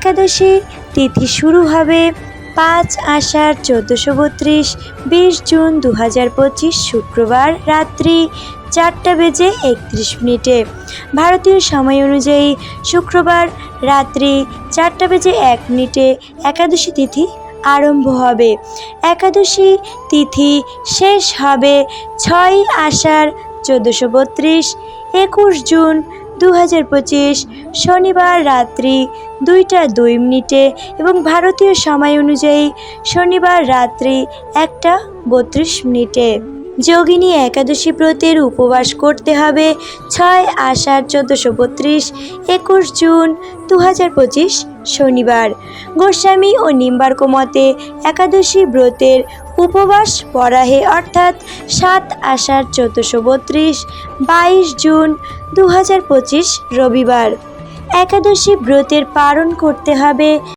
একাদশী, তিথি শুরু হবে পাঁচ আষাঢ় চোদ্দোশো বত্রিশ, বিশ জুন দু হাজার পঁচিশ শুক্রবার রাত্রি চারটা বেজে একত্রিশ মিনিটে। ভারতীয় সময় অনুযায়ী শুক্রবার রাত্রি চারটা বেজে এক মিনিটে একাদশী তিথি আরম্ভ হবে। একাদশী তিথি শেষ হবে ছয় আষাঢ় চোদ্দোশো বত্রিশ, একুশ জুন দু হাজার পঁচিশ শনিবার রাত্রি দুইটা দুই মিনিটে এবং ভারতীয় সময় অনুযায়ী শনিবার রাত্রি একটা বত্রিশ মিনিটে। যোগিনী একাদশী ব্রতের উপবাস করতে হবে ছয় আষাঢ় চোদ্দোশো বত্রিশ একুশ জুন দু হাজার পঁচিশ শনিবার। গোস্বামী ও নিম্বার্ক মতে একাদশী ব্রতের উপবাস পরাহে অর্থাৎ সাত আষাঢ় চোদ্দোশো বত্রিশ, বাইশ জুন দু হাজার পঁচিশ রবিবার। একাদশী ব্রতের পালন করতে হবে